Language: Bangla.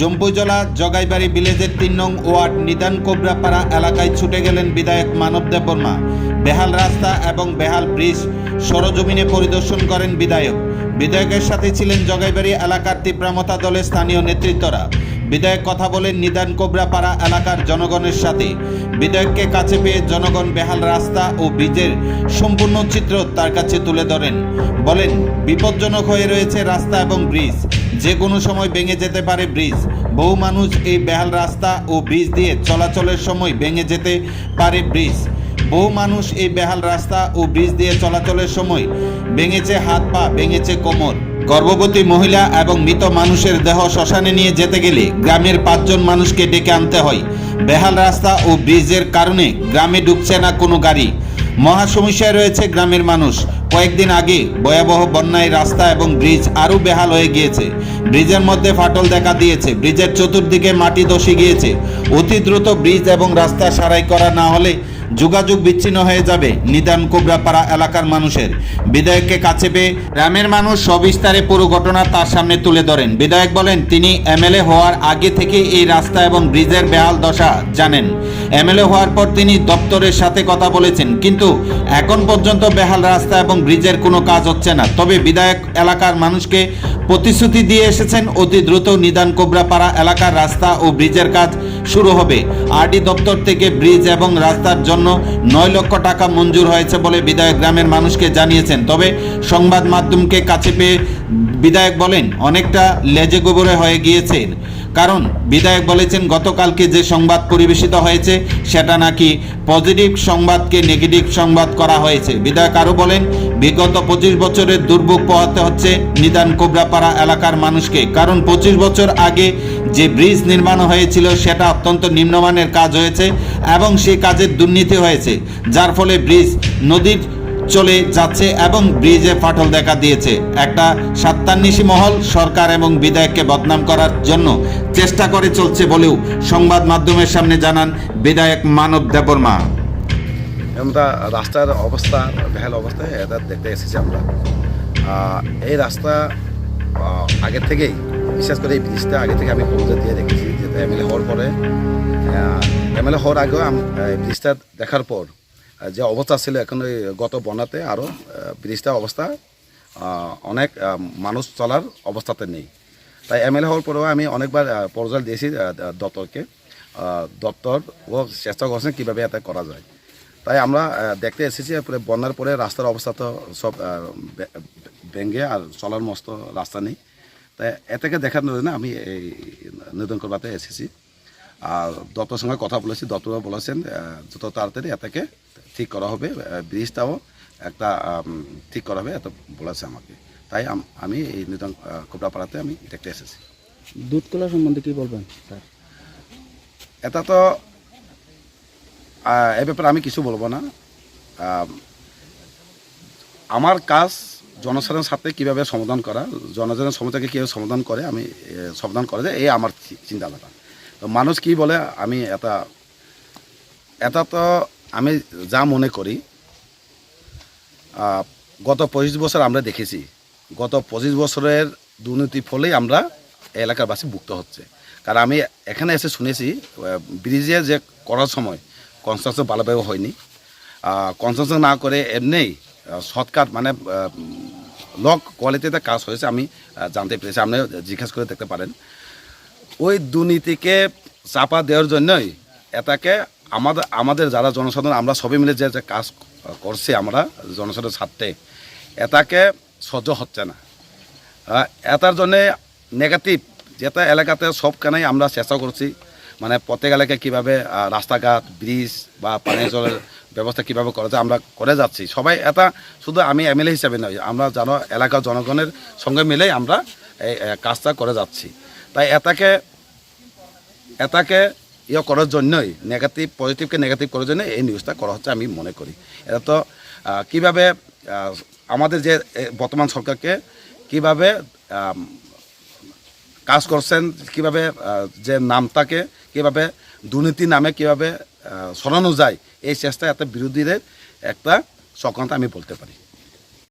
জম্পুজলা জগাইবাড়ি ভিলেজের তিন নং ওয়ার্ড নিদান কোবরাপাড়া এলাকায় ছুটে গেলেন বিধায়ক মানব দেববর্মা বেহাল রাস্তা এবং বেহাল ব্রিজ সরজমিনে পরিদর্শন করেন বিধায়ক। বিধায়কের সাথে ছিলেন জগাইবাড়ি এলাকার তীব্রামতা দলের স্থানীয় নেতৃত্বরা। বিধায়ক কথা বলেন, নিদান কোবরাপাড়া এলাকার জনগণের সাথে। বিধায়ককে কাছে পেয়ে জনগণ বেহাল রাস্তা ও ব্রিজের সম্পূর্ণ চিত্র তার কাছে তুলে ধরেন। বলেন, বিপজ্জনক হয়ে রয়েছে রাস্তা এবং ব্রিজ। যে কোনো সময় ভেঙে যেতে পারে ব্রিজ। বহু মানুষ এই বেহাল রাস্তা ও ব্রিজ দিয়ে চলাচলের সময় ভেঙে যেতে পারে ব্রিজ। বহু মানুষ এই বেহাল রাস্তা ও ব্রিজ দিয়ে চলাচলের সময় ভেঙেছে হাত পা, ভেঙেছে কোমর। গর্ভবতী মহিলা এবং মৃত মানুষের দেহ শ্মশানে নিয়ে যেতে গেলে গ্রামের পাঁচজন মানুষকে ডেকে আনতে হয়। বেহাল রাস্তা ও ব্রিজের কারণে গ্রামে ঢুকছে না কোনো গাড়ি। মহা সমস্যায় রয়েছে গ্রামের মানুষ। কয়েকদিন আগে ভয়াবহ বন্যায় রাস্তা এবং ব্রিজ আরও বেহাল হয়ে গিয়েছে। ব্রিজের মধ্যে ফাটল দেখা দিয়েছে। ব্রিজের চতুর্দিকে মাটি ধসে গিয়েছে। অতি দ্রুত ব্রিজ এবং রাস্তা সারাই করা না হলে যোগাযোগ বিচ্ছিন্ন হয়ে যাবে। নিদান কোবরাপাড়া এলাকার মানুষের। বিধায়ককে কাছে পেয়ে গ্রামের মানুষ সবিস্তারে পুরো ঘটনা তার সামনে তুলে ধরেন। বিধায়ক বলেন, তিনি এমএলএ হওয়ার আগে থেকে এই রাস্তা এবং ব্রিজের বেহাল দশা জানেন। এমএলএ হওয়ার পর তিনি দপ্তরের সাথে কথা বলেছেন, কিন্তু এখন পর্যন্ত বেহাল রাস্তা এবং ব্রিজের কোনো কাজ হচ্ছে না। তবে বিধায়ক এলাকার মানুষকে প্রতিশ্রুতি দিয়ে এসেছেন, অতি দ্রুত নিদান কোবরাপাড়া এলাকার রাস্তা ও ব্রিজের কাজ শুরু হবে। আরডি দপ্তর থেকে ব্রিজ এবং রাস্তার জন্য নয় লক্ষ টাকা মঞ্জুর হয়েছে বলে বিধায়ক গ্রামের মানুষকে জানিয়েছেন। তবে সংবাদ মাধ্যমকে কাছে পেয়ে বিধায়ক বলেন, অনেকটা লেজে গোবরে হয়ে গিয়েছেন কারণ বিধায়ক বলেছেন, গতকালকে যে সংবাদ পরিবেশিত হয়েছে, সেটা নাকি পজিটিভ সংবাদকে নেগেটিভ সংবাদ করা হয়েছে। বিধায়ক আরও বলেন, বিগত পঁচিশ বছরের দুর্ভোগ পোহাতে হচ্ছে নিদান কোবরাপাড়া এলাকার মানুষকে। কারণ পঁচিশ বছর আগে যে ব্রিজ নির্মাণ হয়েছিল, সেটা অত্যন্ত নিম্নমানের কাজ হয়েছে এবং সেই কাজের দুর্নীতি হয়েছে, যার ফলে ব্রিজ নদীর চলে যাচ্ছে এবং ব্রিজে ফাটল দেখা দিয়েছে। একটা সাত্তান্নিশি মহল সরকার এবং বিধায়ককে বদনাম করার জন্য চেষ্টা করে চলছে বলেও সংবাদ মাধ্যমের সামনে জানান বিধায়ক মানব দেববর্মা। আমরা রাস্তার অবস্থা, বেহাল অবস্থায় এটা দেখতে এসেছি আমরা। এই রাস্তা আগের থেকেই বিশেষ করে এই ব্রিজটা আগে থেকে আমি প্রপোজাল দিয়ে রেখেছি, যে এমএলএ হওয়ার পরে এমএলএ হওয়ার আগেও আমি, এই ব্রিজটা দেখার পর যে অবস্থা ছিল এখন ওই গত বন্যাতে আরও ব্রিজটা অবস্থা অনেক মানুষ চলার অবস্থাতে নেই। তাই এমএলএ হওয়ার পরেও আমি অনেকবার প্রপোজাল দিয়েছি দপ্তরকে দপ্তর ও চেষ্টা করছেন কীভাবে এটা করা যায়। তাই আমরা দেখতে এসেছি পরে বন্যার পরে রাস্তার অবস্থা তো সব ভেঙে আর চলার মস্ত রাস্তা নেই। তাই এটাকে দেখার জন্য আমি এই নিবেদন করবাতে এসেছি। আর দপ্তরের সঙ্গে কথা বলেছি দপ্তর বলেছেন যত তাড়াতাড়ি এটাকে ঠিক করা হবে ব্রিজটাও একটা ঠিক করা হবে এত বলেছে আমাকে। তাই আমি এই নিদন কোপড়াপাড়াতে আমি দেখতে এসেছি। দুধকলা সম্বন্ধে কি বলবেন স্যার? এটা তো এ ব্যাপারে আমি কিছু বলব না। আমার কাজ জনসাধারণের সাথে কীভাবে সমাধান করা, জনসাধারণের সমস্যাকে কীভাবে সমাধান করে, আমি সমাধান করে যায় এই আমার চিন্তাধারা। তো মানুষ কি বলে, আমি এটা এটা তো আমি যা মনে করি গত পঁচিশ বছর আমরা দেখেছি, গত পঁচিশ বছরের দুর্নীতি ফলেই আমরা এলাকাবাসী ভুক্ত হচ্ছে। কারণ আমি এখানে এসে শুনেছি ব্রিজে যে করার সময় কনস্ট্রাকশন ভালোভাবে হয়নি কনস্ট্রাকশন না করে এমনিই শর্টকাট মানে লক কোয়ালিটিতে কাজ হয়েছে, আমি জানতে পেরেছি। আপনি জিজ্ঞেস করে দেখতে পারেন। ওই দুর্নীতিকে চাপা দেওয়ার জন্যই এটাকে আমাদের আমাদের যারা জনসাধারণ, আমরা সবাই মিলে যে কাজ করছি আমরা, জনসাধারণের স্বার্থে, এটাকে সহ্য হচ্ছে না। এটার জন্যে নেগেটিভ যেটা এলাকাতে সবখানেই আমরা চেষ্টা করছি মানে প্রত্যেক এলাকায় কীভাবে রাস্তাঘাট ব্রিজ বা পানীয় জলের ব্যবস্থা কীভাবে করা যায়, আমরা করে যাচ্ছি। সবাই এটা শুধু আমি এমএলএ হিসাবে নয়, আমরা জানো এলাকার জনগণের সঙ্গে মিলেই আমরা এই কাজটা করে যাচ্ছি। তাই এটাকে এটাকে ইয়ে করার জন্যই নেগেটিভ পজিটিভকে নেগেটিভ করার জন্য এই নিউজটা করা হচ্ছে আমি মনে করি। এটা তো কীভাবে আমাদের যে বর্তমান সরকারকে কীভাবে কাজ করছেন, কীভাবে যে নামটাকে কীভাবে দুর্নীতি নামে কীভাবে সরানো যায় এই চেষ্টা এত বিরোধীদের একটা চক্রান্ত আমি বলতে পারি।